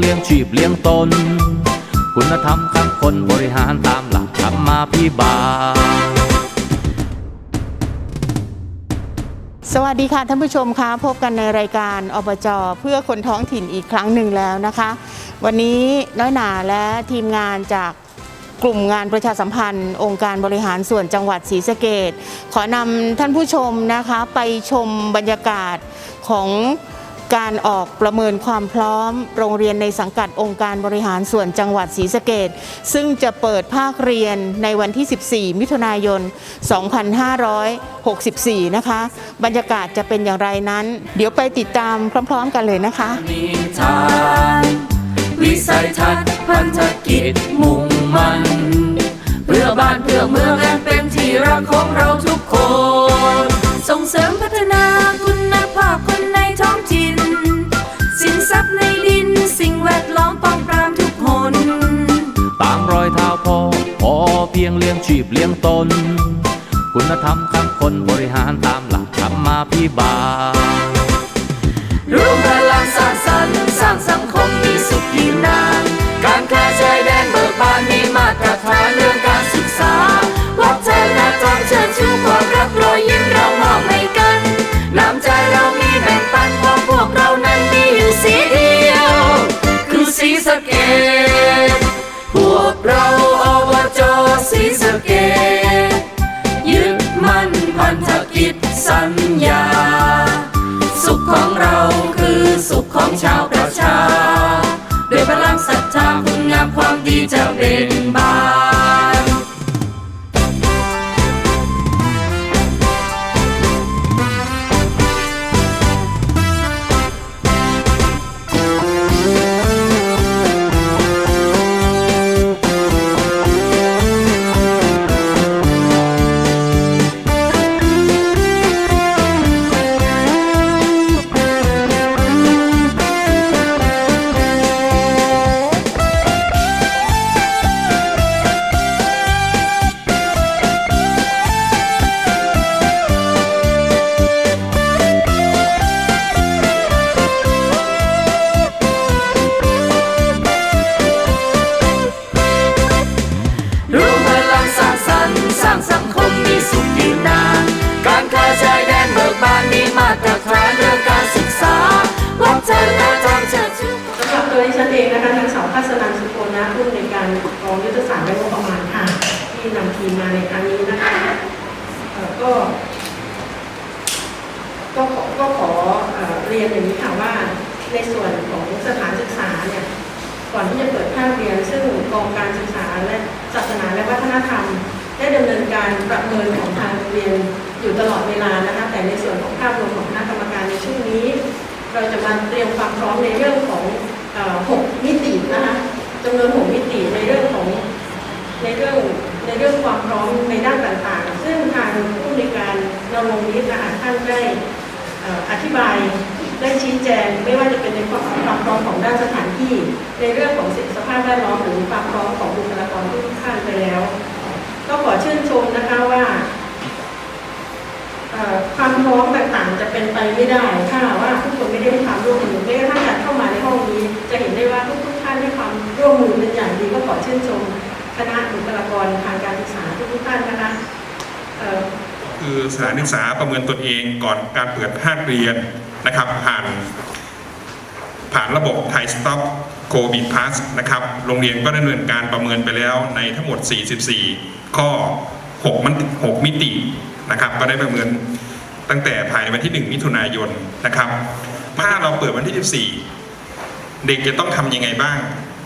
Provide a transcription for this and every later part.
เลี้ยงชีพเลี้ยงตน คุณธรรมข้งคนบริหารตามหลักธรรมาพิบาลสวัสดีค่ะท่านผู้ชมคะพบกันในรายการอบจเพื่อคนท้องถิ่นอีกครั้งหนึ่งแล้วนะคะ วันนี้น้อยหนาและทีมงานจากกลุ่มงานประชาสัมพันธ์ องค์การบริหารส่วนจังหวัดศรีสะเกดขอนำท่านผู้ชมนะคะไปชมบรรยากาศของ การออกประเมินความพร้อม โรงเรียนในสังกัดองค์การบริหารส่วนจังหวัดศรีสะเกดซึ่งจะเปิดภาคเรียนในวันที่ 14 มิถุนายน 2564 นะคะ บรรยากาศจะเป็นอย่างไรนั้น เดี๋ยวไปติดตามพร้อม ๆ กันเลยนะคะนิทานวิสัยทัศน์พันธกิจมุ่งมันเพื่อบ้านเพื่อเมืองอันเป็นที่รักของเราทุกคน ส่งเสริมพัฒนาคุณ รอยเท้าพ่อพอเพียงเลี้ยงชีพเลี้ยงตน คุณธรรมข้งคนบริหารตามหลักธรรมาพิบาลร่วมพลังสร้างสรรค์สร้างสังคมมีสุขยืนนาน ของชาวประชา ด้วยพลังศรัทธาคุณงามความดีจะเบ่งบาน นำทีมาในครั้งนี้นะคะก็ก็ขอก็ขอเอเรียนอย่างนี้ค่ะว่าในส่วนของสถานศึกษาเนี่ยก่อนที่จะเปิดภาคเรียน ซึ่งกองการศึกษาและศาสนาและวัฒนธรรม ได้ดำเนินการประเมินของทางเรียนอยู่ตลอดเวลานะคะแต่ในส่วนของภาพรวมของคณะกรรมการในช่วงนี้ เราจะมาเตรียมความพร้อมในเรื่องของเอ่อหกมิตินะคะจำนวนหกมิติในเรื่องของในเรื่อง ในเรื่องความพร้อมในด้านต่างๆ ซึ่งทางผู้ในการนรงนิดนะคะท่านได้อธิบายได้ชี้แจงไม่ว่าจะเป็นในความความพร้อมของด้านสถานที่ ในเรื่องของสภาพแวดล้อมหรือความพร้อมของบุคลากรทุกท่านไปแล้ว ก็ขอชื่นชมนะคะว่าความพร้อมต่างๆ จะเป็นไปไม่ได้ ถ้าว่าทุกคนไม่ได้ให้ความร่วมมือแม้กระทั่งการเข้ามาในห้องนี้ จะเห็นได้ว่าทุกๆท่านให้ความร่วมมือเป็นอย่างดีก็ขอชื่นชม คณะบุคลากรทางการศึกษาทุกท่านนะคะคือสถานศึกษาประเมินตนเองก่อนการเปิดภาคเรียนนะครับ ผ่าน ผ่านระบบไทยสต็อปโควิดพาสนะครับ โรงเรียนก็ดำเนินการประเมินไปแล้วในทั้งหมด 44 ข้อ 6 มัน 6 มิตินะครับ ก็ได้ประเมินตั้งแต่ภายในวันที่ 1 มิถุนายนนะครับ ถ้าเราเปิดวันที่ 14 เด็กจะต้องทำยังไงบ้าง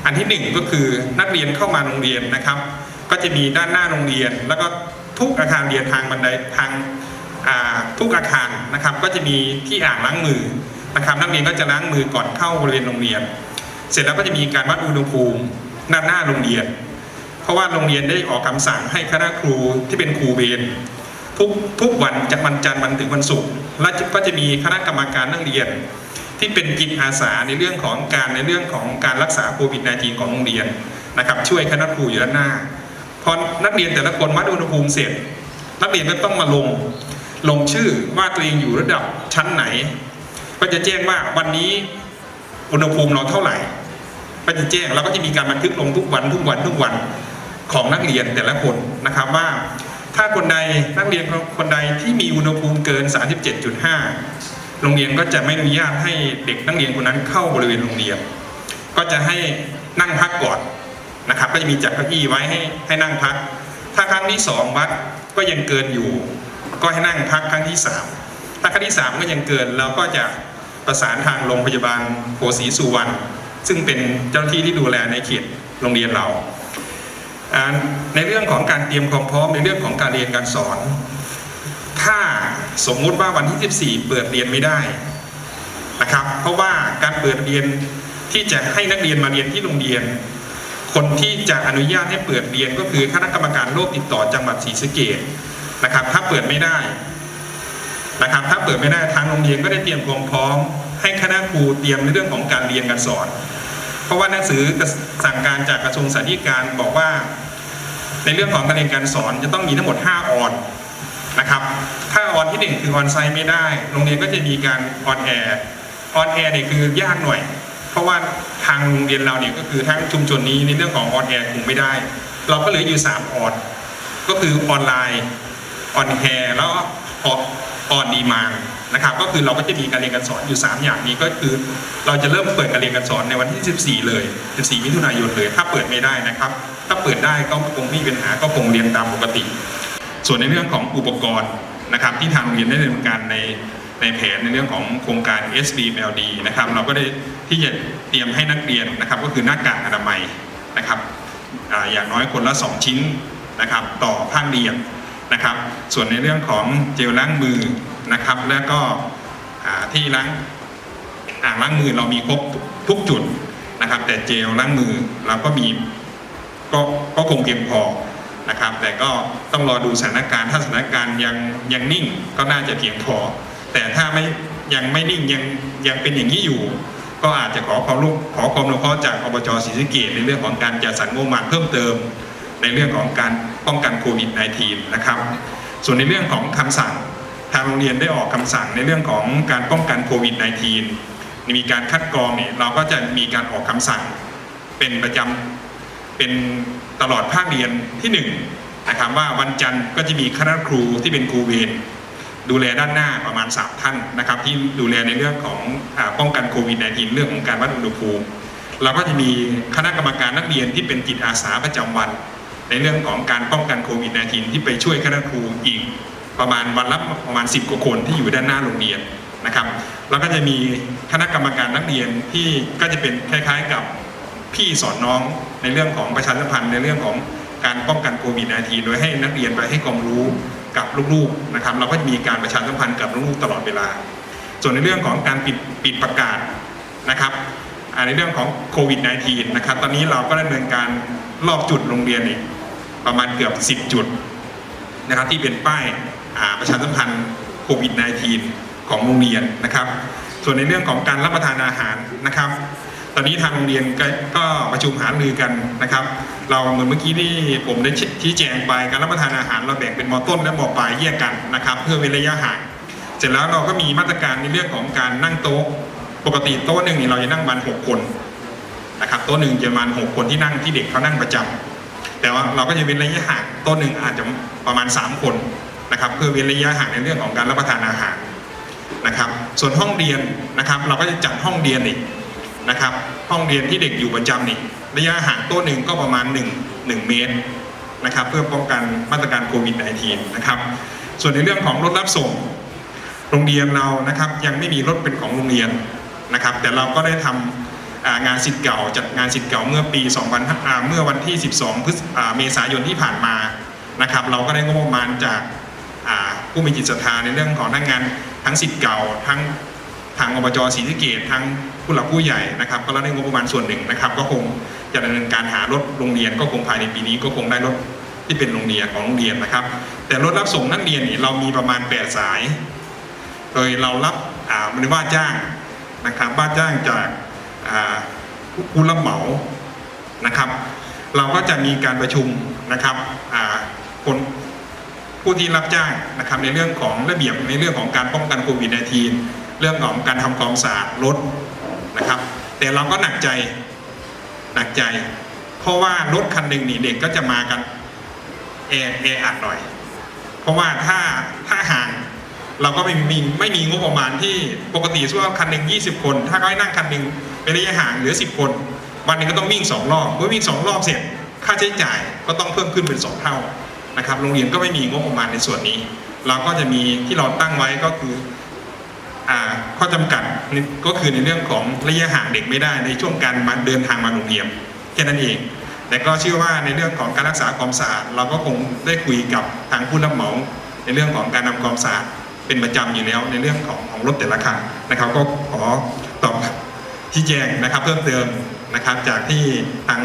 อันที่หนึ่งก็คือนักเรียนเข้ามาโรงเรียนนะครับ ก็จะมีด้านหน้าโรงเรียน แล้วก็ทุกอาคารเรียนทางบันไดทางาทุกอาคารนะครับ ก็จะมีที่อ่างล้างมือนะครับ นักเรียนก็จะล้างมือก่อนเข้าเรียนโรงเรียน เสร็จแล้วก็จะมีการวัดอุณหภูมิด้านหน้าโรงเรียน เพราะว่าโรงเรียนได้ออกคำสั่งให้คณะครูที่เป็นครูเวรทุกทุกวันจากวันจันทร์วันถึงวันศุกร์และก็จะมีคณะกรรมการนักเรียน ที่เป็นจิตอาสาในเรื่องของการในเรื่องของการรักษาโควิด -19 ของโรงเรียนนะครับ ช่วยคณะครูอยู่ด้านหน้าพอนักเรียนแต่ละคนวัดอุณหภูมิเสร็จ นักเรียนก็ต้องมาลงลงชื่อว่าตัวเองอยู่ระดับชั้นไหน ก็จะแจ้งว่าวันนี้อุณหภูมิเราเท่าไหร่ ก็จะแจ้งแล้วก็จะมีการบันทึกลงทุกวันทุกวันทุกวันของนักเรียนแต่ละคนนะครับว่า ถ้าคนใดนักเรียนคนใดที่มีอุณหภูมิเกิน 37.5 โรงเรียนก็จะไม่อนุญาตให้เด็กนักเรียนคนนั้นเข้าบริเวณโรงเรียน ก็จะให้นั่งพักก่อนนะครับ ก็จะมีจัดเก้าอี้ไว้ให้ให้นั่งพัก ถ้าครั้งที่สองวัดก็ยังเกินอยู่ ก็ให้นั่งพักครั้งที่สามถ้าครั้งที่สามก็ยังเกินเราก็จะประสานทางโรงพยาบาลโพสีสุวรรณซึ่งเป็นเจ้าหน้าที่ที่ดูแลในเขตโรงเรียนเรา ในเรื่องของการเตรียมความพร้อมในเรื่องของการเรียนการสอน สมมุติว่าวันที่14เปิดเรียนไม่ได้นะครับ เพราะว่าการเปิดเรียนที่จะให้นักเรียนมาเรียนที่โรงเรียน คนที่จะอนุญาตให้เปิดเรียนก็คือคณะกรรมการโรคติดต่อจังหวัดศรีสะเกษนะครับ ถ้าเปิดไม่ได้นะครับ ถ้าเปิดไม่ได้ทางโรงเรียนก็ได้เตรียมความพร้อม ให้คณะครูเตรียมในเรื่องของการเรียนการสอน เพราะว่าหนังสือสั่งการจากกระทรวงสาธารณการบอกว่า ในเรื่องของการเรียนการสอนจะต้องมีทั้งหมด 5 ออนนะครับ ถ้าออนที่หนึ่งคือออนไซต์ไม่ได้ โรงเรียนก็จะมีการออนแอร์ออนแอร์เนี่ยคือยากหน่อย เพราะว่าทางโรงเรียนเราเนี่ยก็คือทั้งชุมชนนี้ในเรื่องของออนแอร์คงไม่ได้ เราก็เหลืออยู่3ออนก็คือออนไลน์ออนแอร์แล้วออนดีมานนะครับก็คือเราก็จะมีการเรียนการสอนอยู่ 3 อย่างนี้ก็คือเราจะเริ่มเปิดการเรียนการสอนในวันที่ 14 เลย 14 มิถุนายนเลย ถ้าเปิดไม่ได้นะครับ ถ้าเปิดได้ก็คงไม่มีปัญหาก็คงเรียนตามปกติ ส่วนในเรื่องของอุปกรณ์ นะครับที่ทางโรงเรียนได้ดำเนินการในในแผนในเรื่องของโครงการ SBMLD นะครับเราก็ได้ที่จะเตรียมให้นักเรียนนะครับก็คือหน้ากากอนามัยนะครับออย่างน้อยคนละ 2 ชิ้นนะครับต่อภาคเรียนนะครับ ส่วนในเรื่องของเจลล้างมือนะครับ แล้วก็ที่ล้างอ่างล้างมือเรามีครบทุกจุดนะครับ แต่เจลล้างมือเราก็มีก็ก็คงเพียงพอ นะครับ แต่ก็ต้องรอดูสถานการณ์ ถ้าสถานการณ์ยังยังนิ่งก็น่าจะเพียงพอ แต่ถ้าไม่ยังไม่นิ่งยังยังเป็นอย่างนี้อยู่ ก็อาจจะขอความรู้ขอความรู้เคราะห์จากอบจศรีสะเกษในเรื่องของการจัดสรรงบประมาณเพิ่มเติม ในเรื่องของการป้องกันโควิด -19 นะครับ ส่วนในเรื่องของคำสั่งทางโรงเรียนได้ออกคำสั่งในเรื่องของการป้องกันโควิด -19 มีการคัดกรองเนี่ยเราก็จะมีการออกคำสั่งเป็นประจำ เป็นตลอดภาคเรียนที่1นงนะครับว่าวันจันทร์ก็จะมีคณะครูที่เป็นครูเวรดูแลด้านหน้าประมาณ 3 ท่านนะครับ ที่ดูแลในเรื่องของอป้องกันโควิด -19 เรื่องของการวัดอุณหภูมิเราก็จะมีคณะกรรมการนักเรียนที่เป็นจิตอาสาประจำวัน ในเรื่องของการป้องกันโควิด -19 ที่ไปช่วยคณะครูอีกประมาณวันละประมาณ 10กว่าคนที่อยู่ด้านหน้าโรงเรียนนะครับ แล้วก็จะมีคณะกรรมการนักเรียนที่ก็จะเป็นคล้ายๆกับ พี่สอนน้องในเรื่องของประชาสัมพันธ์ในเรื่องของการป้องกันโควิด -19 โดยให้นักเรียนไปให้ความรู้กับลูกๆนะครับ เราก็จะมีการประชาสัมพันธ์กับลูกๆตลอดเวลา ส่วนในเรื่องของการปิดปิดประกาศนะครับในเรื่องของโควิด -19 นะครับ ตอนนี้เราก็ดำเนินการรอบจุดโรงเรียนอีกประมาณเกือบ 10 จุดนะครับที่เป็นป้ายประชาสัมพันธ์โควิด -19 ของโรงเรียนนะครับ ส่วนในเรื่องของการรับประทานอาหารนะครับ ตอนนี้ทางโรงเรียนก็กประชุมหารือกันนะครับ เราเหมือนเมื่อกี้ที่ผมได้ชี้แจงไปการรับประทานอาหารเราแบ่งเป็นมอต้นและมอปลายแยกกันนะครับ เพื่อเว้นระยะห่างเสร็จแล้วเราก็มีมาตรการในเรื่องของการนั่งโต๊ะ ปกติโต๊ะหนึ่งนี่เราจะนั่งประมาณหกคนนะครับโต๊ะหนึ่งจะประมาณหกคนที่นั่งที่เด็กเขานั่งประจำแต่ว่าเราก็จะเว้นระยะห่างโต๊ะหนึ่งอาจจะประมาณสามคนนะครับ เพื่อเว้นระยะห่างในเรื่องของการรับประทานอาหารนะครับ ส่วนห้องเรียนนะครับ เราก็จะจัดห้องเรียนอีก นะครับ ห้องเรียนที่เด็กอยู่ประจำนี่ระยะห่างโต๊ะหนึ่งก็ประมาณ 1 1 เมตรนะครับ เพื่อป้องกันมาตรการโควิด -19 นะครับ ส่วนในเรื่องของรถรับส่งโรงเรียนเรานะครับยังไม่มีรถเป็นของโรงเรียนนะครับ แต่เราก็ได้ทำอ่างานสิทธิ์เก่าจัดงานสิทธิ์เก่าเมื่อปี 2 0 0อ่าเมื่อวันที่ 12 พฤษอ่าเมษายนที่ผ่านมานะครับ เราก็ได้งบประมาณจากผู้มีจิตศรัทธาในเรื่องของทั้งงานทั้งสิทธิ์เก่าทั้ง ทางอบจศรีสะเกดทั้งผู้หลักผู้ใหญ่นะครับ ก็ได้งบประมาณส่วนหนึ่งนะครับ ก็คงจะดำเนินการหารถโรงเรียน ก็คงภายในปีนี้ก็คงได้รถที่เป็นโรงเรียนของโรงเรียนนะครับ แต่รถรับส่งนักเรียนนี่เรามีประมาณ 8 สาย โดยเรารับอ่าม่ได้ว่าจ้างนะครับว่าจ้างจากอาผู้รับเหมานะครับ เราก็จะมีการประชุมนะครับอาคนผู้ที่รับจ้างนะครับในเรื่องของระเบียบในเรื่องของการป้องกันโควิด -19 เรื่องของการทำความสะอาดรถนะครับ แต่เราก็หนักใจหนักใจ เพราะว่ารถคันหนึ่งนี่เด็กก็จะมากันแอแออัดหน่อย เพราะว่าถ้าถ้าห่างเราก็ไม่มีไม่มีงบประมาณที่ปกติส่วนคันหนึ่ง20 คน ถ้าเขาให้นั่งคันหนึ่งเป็นระยะห่างเหลือ 10 คน วันหนึงก็ต้องวิ่ง 2 รอบเมื่อวิ่ง 2 รอบเสร็จ ค่าใช้จ่ายก็ต้องเพิ่มขึ้นเป็น 2 เท่านะครับโรงเรียนก็ไม่มีงบประมาณในส่วนนี้ เราก็จะมีที่เราตั้งไว้ก็คือ ข้อจำกัดก็คือในเรื่องของระยะห่างเด็กไม่ได้ในช่วงการมาเดินทางมาโรงเรียนแค่นั้นเอง แต่ก็เชื่อว่าในเรื่องของการรักษาความสะอาดเราก็คงได้คุยกับทางผู้รับเหมา ในเรื่องของการนำความสะอาดเป็นประจำอยู่แล้ว ในเรื่องของของรถแต่ละคันนะครับ ก็ขอตอบชี้แจงนะครับ เพิ่มเติมนะครับ จากที่ทาง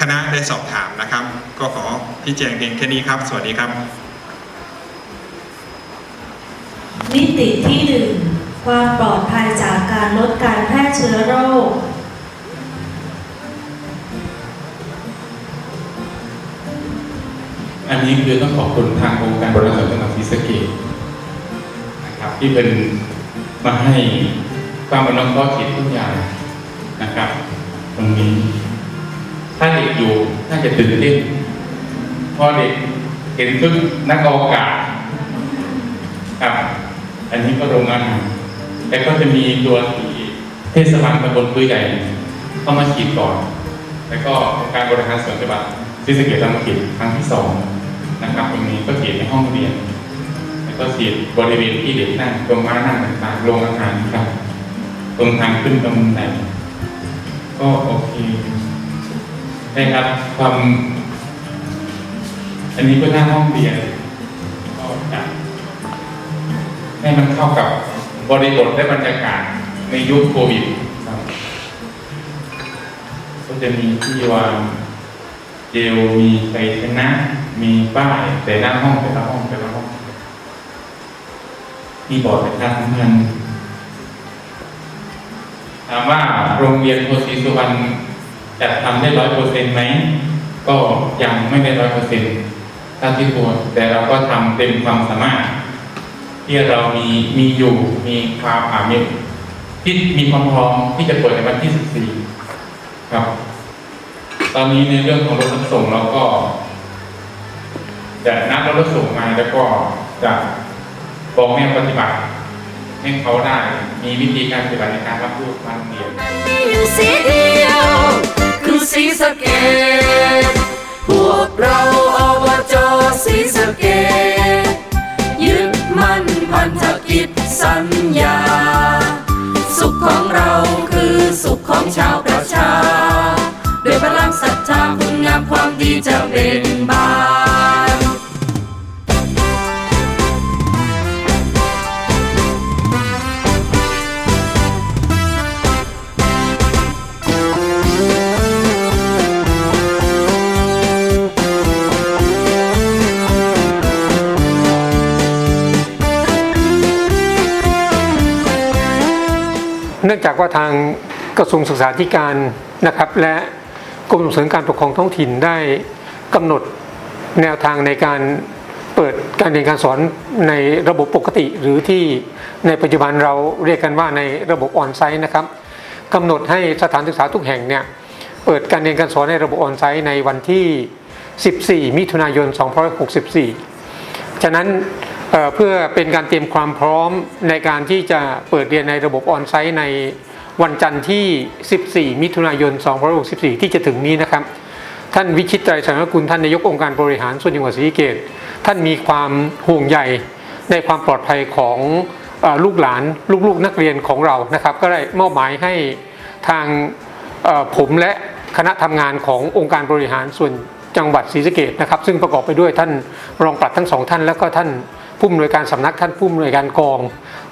คณะได้สอบถามนะครับ ก็ขอชี้แจงเพียงแค่นี้ครับ สวัสดีครับ มิติที่หนึ่ง ความปลอดภัยจากการลดการแพร่เชื้อโรค อันนี้คือต้องขอบคุณทางองค์การบริหารส่วนจังหวัดศรีสะเกษนะครับที่เป็นมาให้ความอนุเคราะห์คิดทุกอย่างนะครับ ตรงนี้ ถ้าเด็กอยู่น่าจะตื่นเต้นเพราะเด็กเห็นชุดนักอวกาศครับ อันนี้ก็โรงงาน แต่ก็จะมีตัวที่เทศบาลตำบลปุยใหญ่เข้ามาฉีดก่อน แล้วก็องค์การบริหารส่วนจังหวัดศรีสะเกษทำมาฉีดครั้งที่สองนะครับตรงนี้ก็ฉีดในห้องเรียน แล้วก็ฉีดบริเวณที่เด็กนั่งตรงม้านั่งต่างๆโรงอาหารครับตรงทางขึ้นตรงไหนก็โอเคนะครับความอันนี้ก็หน้าห้องเรียนก็จะให้มันเข้ากับ บริบทและบรรยากาศในยุคโควิดครับก็จะมีที่วางเจลมีไฟชนะ มีป้ายแต่หน้าห้องแต่ละห้องแต่ละห้องมีบอร์ดประชาสัมพันธ์ถามว่าโรงเรียนโพธิสุวรรณจัดทำได้ร้อยเปอร์เซ็นต์ไหม ก็ยังไม่ได้ร้อยเปอร์เซ็นต์ถ้าที่ควรแต่เราก็ทำเต็มความสามารถ ที่เรามีมีอยู่มีความอามีที่มีความพร้อมที่จะเปิดในวันที่ 14 ครับ ตอนนี้ในเรื่องของรถรับส่งเราก็จะนัดรถรับส่งมาแล้วก็จะบอกแนวปฏิบัติให้เขาได้มีวิธีการปฏิบัติในการรับลูกมาโรงเรียนมีอยู่สีเดียวคือสีสเกตพวกเราอบจสีสเกต มั่นพันธกิจสัญญา สุขของเราคือสุขของชาวประชา ด้วยพลังศรัทธาคุณงามความดีจะเป็นบาน จากว่าทางกระทรวงศึกษาธิการนะครับ และกรมส่งเสริมการปกครองท้องถิ่นได้กำหนดแนวทางในการเปิดการเรียนการสอนในระบบปกติ หรือที่ในปัจจุบันเราเรียกกันว่าในระบบออนไซต์นะครับกำหนดให้สถานศึกษาทุกแห่งเนี่ยเปิดการเรียนการสอนในระบบออนไซต์ในวันที่ 14 มิถุนายน 2564 ฉะนั้น เพื่อเป็นการเตรียมความพร้อมในการที่จะเปิดเรียนในระบบออนไซต์ในวันจันทร์ที่ 14 มิถุนายน 2564 ที่จะถึงนี้นะครับ ท่านวิชิตไตรสังกุลท่านนายกองค์การบริหารส่วนจังหวัดศรีสเกษท่านมีความห่วงใยในความปลอดภัยของอลูกหลานลูกๆนักเรียนของเรานะครับ ก็ได้มอบหมายให้ทางผมและคณะทำงานขององค์การบริหารส่วนจังหวัดศรีสะเกษนะครับ ซึ่งประกอบไปด้วยท่านรองปลัดทั้งสองท่าน แล้วก็ท่าน ผู้อำนวยการสำนักท่านผู้อำนวยการกอง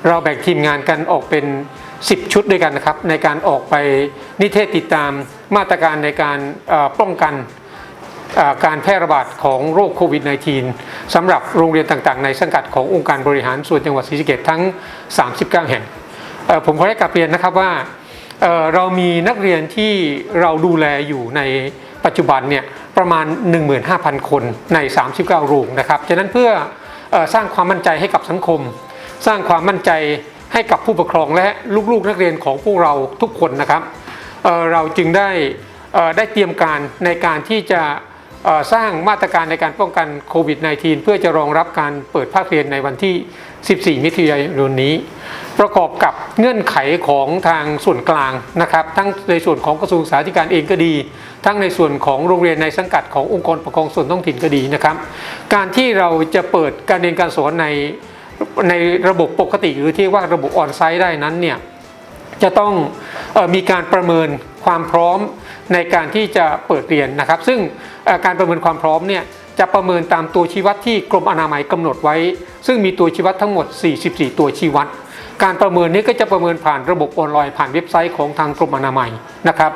เราแบ่งทีมงานกันออกเป็น 10 ชุดด้วยกันนะครับ ในการออกไปนิเทศติดตามมาตรการในการป้องกันการแพร่ระบาดของโรคโควิด -19 สำหรับโรงเรียนต่างๆ ในสังกัดขององค์การบริหารส่วนจังหวัดศรีสะเกษทั้ง 39 แห่งเอ่อผมขอได้กลับเรียนนะครับว่าเรามีนักเรียนที่เราดูแลอยู่ในปัจจุบันเนี่ยประมาณ 15,000 คนใน 39 โรงนะครับ ฉะนั้นเพื่อ สร้างความมั่นใจให้กับสังคม สร้างความมั่นใจให้กับผู้ปกครองและลูกๆนักเรียนของพวกเราทุกคนนะครับเเราจึงได้ได้เตรียมการในการที่จะสร้างมาตรการในการป้องกันโควิด -19 เพื่อจะรองรับการเปิดภาคเรียนในวันที่ 14 มิถุนายนนี้ ประกอบกับเงื่อนไขของทางส่วนกลางนะครับ ทั้งในส่วนของกระทรวงศึกษาธิการเองก็ดี ทั้งในส่วนของโรงเรียนในสังกัดขององค์กรปกครองส่วนท้องถิ่นก็ดีนะครับ การที่เราจะเปิดการเรียนการสอนในในระบบปกติหรือที่ว่าระบบออนไซต์ได้นั้นเนี่ยจะต้องออมีการประเมินความพร้อมในการที่จะเปิดเรียนนะครับ ซึ่งการประเมินความพร้อมเนี่ยจะประเมินตามตัวชี้วัดที่กรมอนามัยกำหนดไว้ ซึ่งมีตัวชี้วัดทั้งหมด 44 ตัวชี้วัด การประเมินนี้ก็จะประเมินผ่านระบบออนไลน์ผ่านเว็บไซต์ของทางกรมอนามัยนะครับ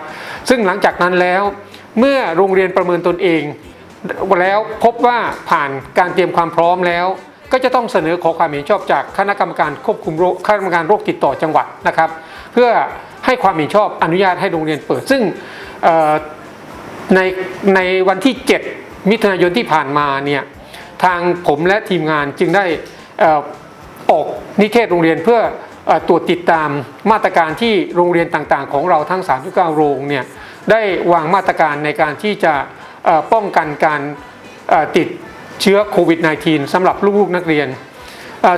ซึ่งหลังจากนั้นแล้วเมื่อโรงเรียนประเมินตนเอง แล้วพบว่าผ่านการเตรียมความพร้อมแล้ว ก็จะต้องเสนอขอความเห็นชอบจากคณะกรรมการควบคุมโรคคณะกรรมการโรคติดต่อจังหวัดนะครับ เพื่อให้ความเห็นชอบอนุญาตให้โรงเรียนเปิด ซึ่งในในวันที่ 7 มิถุนายนที่ผ่านมาเนี่ยทางผมและทีมงานจึงได้อ่อออก นิเทศโรงเรียนเพื่ออตรวจติดตามมาตรการที่โรงเรียนต่างๆ ของเราทั้ง 39 โรงเนี่ยได้วางมาตรการในการที่จะป้องกันการติดเชื้อโควิด -19 สำหรับลูกๆนักเรียน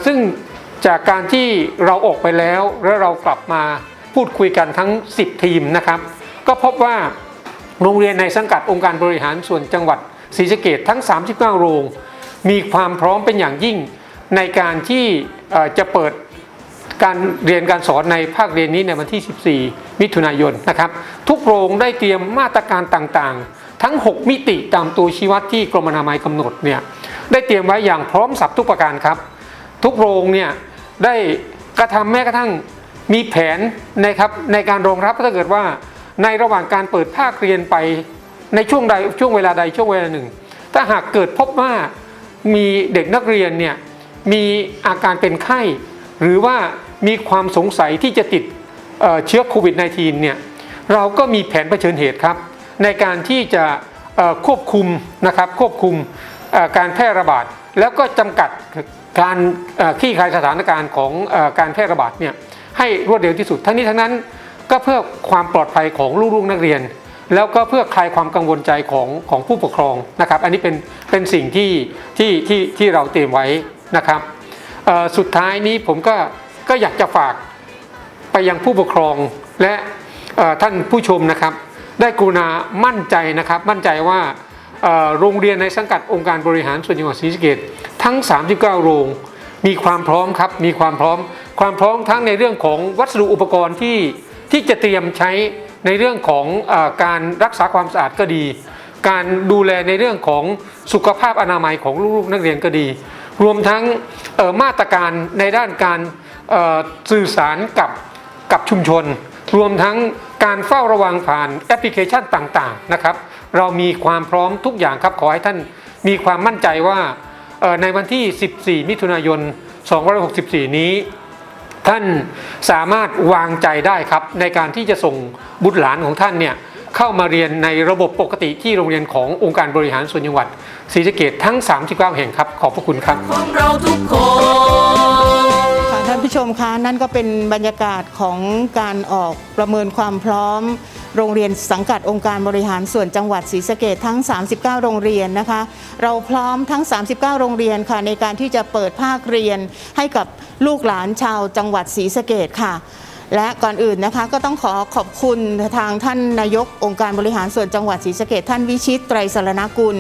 ซึ่งจากการที่เราออกไปแล้วแล้วเรากลับมาพูดคุยกันทั้ง 10 ทีมนะครับ ก็พบว่าโรงเรียนในสังกัดองค์การบริหารส่วนจังหวัดศรีสะเกดทั้ง 39 โรง มีความพร้อมเป็นอย่างยิ่ง ในการที่จะเปิดการเรียนการสอนในภาคเรียนนี้ในวันที่ 14 มิถุนายนนะครับ ทุกโรงได้เตรียมมาตรการต่างๆ ทั้ง 6 มิติตามตัวชี้วัดที่กรมอนามัยกำหนดเนี่ยได้เตรียมไว้อย่างพร้อมสับทุกประการครับ ทุกโรงเนี่ยได้กระทำแม้กระทั่งมีแผนนะครับในการรองรับถ้าเกิดว่าในระหว่างการเปิดภาคเรียนไปในช่วงใดช่วงเวลาใดช่วงเวลาหนึ่ง ถ้าหากเกิดพบว่ามีเด็กนักเรียนเนี่ย มีอาการเป็นไข้ หรือว่ามีความสงสัยที่จะติดเเชื้อโควิด -19 เนี่ยเราก็มีแผนเผชิญเหตุครับ ในการที่จะควบคุมนะครับควบคุมการแพร่ระบาด แล้วก็จำกัดการเอ่อคลี่คลายสถานการณ์ของอการแพร่ระบาดเนี่ยให้รวดเร็วที่สุดทั้งนี้ทั้งนั้นก็เพื่อความปลอดภัยของลูกๆนักเรียน แล้วก็เพื่อคลายความกังวลใจของของผู้ปกครองนะครับ อันนี้เป็นเป็นสิ่งที่ที่ที่ที่เราเตรียมไว้ นะครับสุดท้ายนี้ผมก็ก็อยากจะฝากไปยังผู้ปกครองและท่านผู้ชมนะครับ ได้กรุณามั่นใจนะครับ มั่นใจว่าโรงเรียนในสังกัดองค์การบริหารส่วนจังหวัดศรีสะเกษทั้ง 39 โรง มีความพร้อมครับ มีความพร้อม ความพร้อมทั้งในเรื่องของวัสดุอุปกรณ์ที่ที่จะเตรียมใช้ในเรื่องของอการรักษาความสะอาดก็ดี การดูแลในเรื่องของสุขภาพอนามัยของลูกๆนักเรียนก็ดี รวมทั้งมาตรการในด้านการสื่อสารกับกับชุมชน รวมทั้งการเฝ้าระวังผ่านแอปพลิเคชันต่างๆนะครับ เรามีความพร้อมทุกอย่างครับขอให้ท่านมีความมั่นใจว่าในวันที่ 14 มิถุนายน 2564 นี้ ท่านสามารถวางใจได้ครับในการที่จะส่งบุตรหลานของท่านเนี่ย เข้ามาเรียนในระบบปกติที่โรงเรียนขององค์การบริหารส่วนจังหวัดศรีสะเกดทั้ง 39 แห่งครับ ขอบพระคุณครับของเราทุกคนค่ะท่านผู้ชมคะนั่นก็เป็นบรรยากาศของการออกประเมินความพร้อม โรงเรียนสังกัดองค์การบริหารส่วนจังหวัดศรีสะเกดทั้ง 39 โรงเรียนนะคะ เราพร้อมทั้ง 39 โรงเรียนค่ะในการที่จะเปิดภาคเรียนให้กับลูกหลานชาวจังหวัดศรีสะเกดค่ะ และก่อนอื่นนะคะก็ต้องขอขอบคุณทางท่านนายกองค์การบริหารส่วนจังหวัดศรีสะเกดท่านวิชิตไตรสรณกุล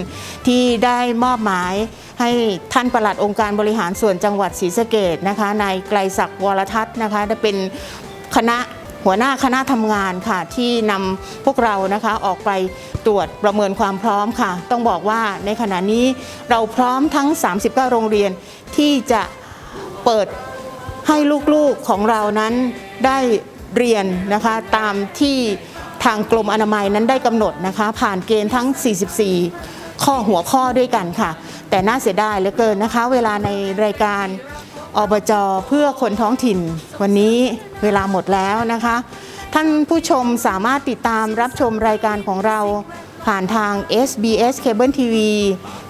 ที่ได้มอบหมายให้ท่านประหลัดองค์การบริหารส่วนจังหวัดศรีสะเกดนะคะนายไกลศักดิ์วรทัศน์นะคะได้เป็นคณะหัวหน้าคณะทำงานค่ะที่นำพวกเรานะคะออกไปตรวจประเมินความพร้อมค่ะ ต้องบอกว่าในขณะนี้เราพร้อมทั้ง 39 โรงเรียนที่จะเปิดให้ลูกๆของเรานั้น ได้เรียนนะคะตามที่ทางกรมอนามัยนั้นได้กำหนดนะคะ ผ่านเกณฑ์ทั้ง 44 ข้อหัวข้อด้วยกันค่ะ แต่น่าเสียดายเหลือเกินนะคะ เวลาในรายการอบจเพื่อคนท้องถิ่น วันนี้เวลาหมดแล้วนะคะ ท่านผู้ชมสามารถติดตามรับชมรายการของเรา ผ่านทาง SBS Cable TV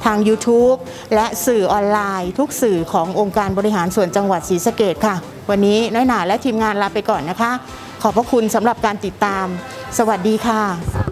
ทาง YouTube และสื่อออนไลน์ ทุกสื่อขององค์การบริหารส่วนจังหวัดศรีสะเกดค่ะ วันนี้น้อยหนาและทีมงานลาไปก่อนนะคะ ขอบพระคุณสำหรับการติดตาม สวัสดีค่ะ